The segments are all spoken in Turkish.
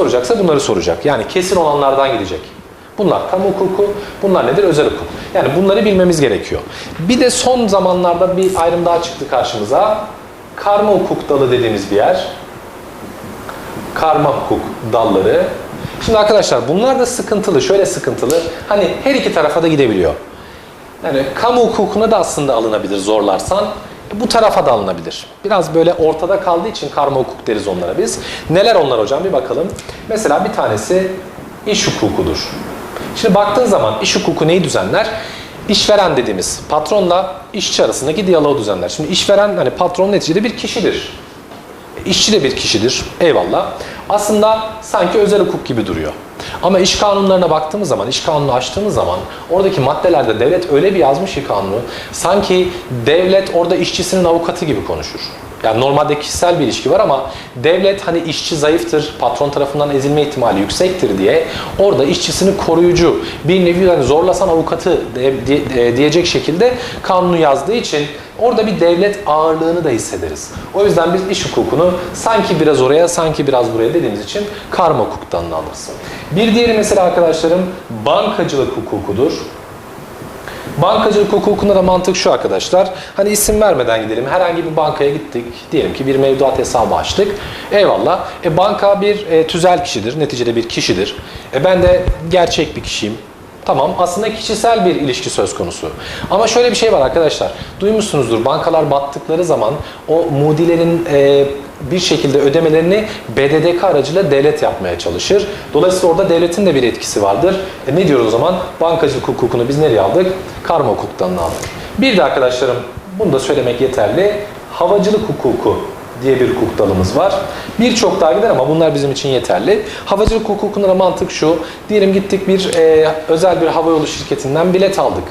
soracaksa bunları soracak. Yani kesin olanlardan gidecek. Bunlar kamu hukuku, bunlar nedir? Özel hukuk. Yani bunları bilmemiz gerekiyor. Bir de son zamanlarda bir ayrım daha çıktı karşımıza. Karma hukuk dalı dediğimiz bir yer. Karma hukuk dalları. Şimdi arkadaşlar bunlar da sıkıntılı. Şöyle sıkıntılı. Hani her iki tarafa da gidebiliyor. Yani kamu hukukuna da aslında alınabilir zorlarsan. Bu tarafa da alınabilir. Biraz böyle ortada kaldığı için karma hukuk deriz onlara biz. Neler onlar hocam bir bakalım. Mesela bir tanesi iş hukukudur. Şimdi baktığın zaman iş hukuku neyi düzenler? İşveren dediğimiz patronla işçi arasındaki diyaloğu düzenler. Şimdi işveren hani patron neticede bir kişidir. İşçi de bir kişidir. Eyvallah. Aslında sanki özel hukuk gibi duruyor. Ama iş kanunlarına baktığımız zaman, iş kanunu açtığımız zaman oradaki maddelerde devlet öyle bir yazmış ki kanunu sanki devlet orada işçisinin avukatı gibi konuşur. Yani normalde kişisel bir ilişki var ama devlet hani işçi zayıftır, patron tarafından ezilme ihtimali yüksektir diye orada işçisini koruyucu, bir nevi hani zorlasan avukatı e, diyecek şekilde kanunu yazdığı için orada bir devlet ağırlığını da hissederiz. O yüzden biz iş hukukunu sanki biraz oraya, sanki biraz buraya dediğimiz için karma hukuktan alırız. Bir diğeri mesela arkadaşlarım bankacılık hukukudur. Bankacılık hukukunda da mantık şu arkadaşlar. Hani isim vermeden gidelim. Herhangi bir bankaya gittik. Diyelim ki bir mevduat hesabı açtık. Eyvallah. E, banka bir e, tüzel kişidir. Neticede bir kişidir. E, ben de gerçek bir kişiyim. Tamam aslında kişisel bir ilişki söz konusu. Ama şöyle bir şey var arkadaşlar. Duymuşsunuzdur bankalar battıkları zaman o mudilerin e, bir şekilde ödemelerini BDDK aracıyla devlet yapmaya çalışır. Dolayısıyla orada devletin de bir etkisi vardır. E ne diyoruz o zaman? Bankacılık hukukunu biz nereye aldık? Karma hukuktan aldık. Bir de arkadaşlarım bunu da söylemek yeterli. Havacılık hukuku diye bir hukuk dalımız var. Birçok daha gider ama bunlar bizim için yeterli. Havacılık hukukunda da mantık şu. Diyelim gittik bir e, özel bir havayolu şirketinden bilet aldık.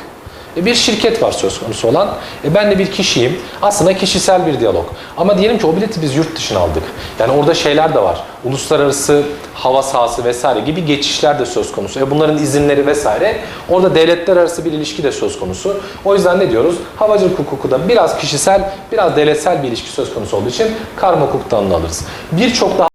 E, bir şirket var söz konusu olan. E, ben de bir kişiyim. Aslında kişisel bir diyalog. Ama diyelim ki o bileti biz yurt dışına aldık. Yani orada şeyler de var. Uluslararası hava sahası vesaire gibi geçişler de söz konusu. E, bunların izinleri vesaire. Orada devletler arası bir ilişki de söz konusu. O yüzden ne diyoruz? Havacılık hukuku da biraz kişisel, biraz devletsel bir ilişki söz konusu olduğu için karma hukuktan alırız. Birçok daha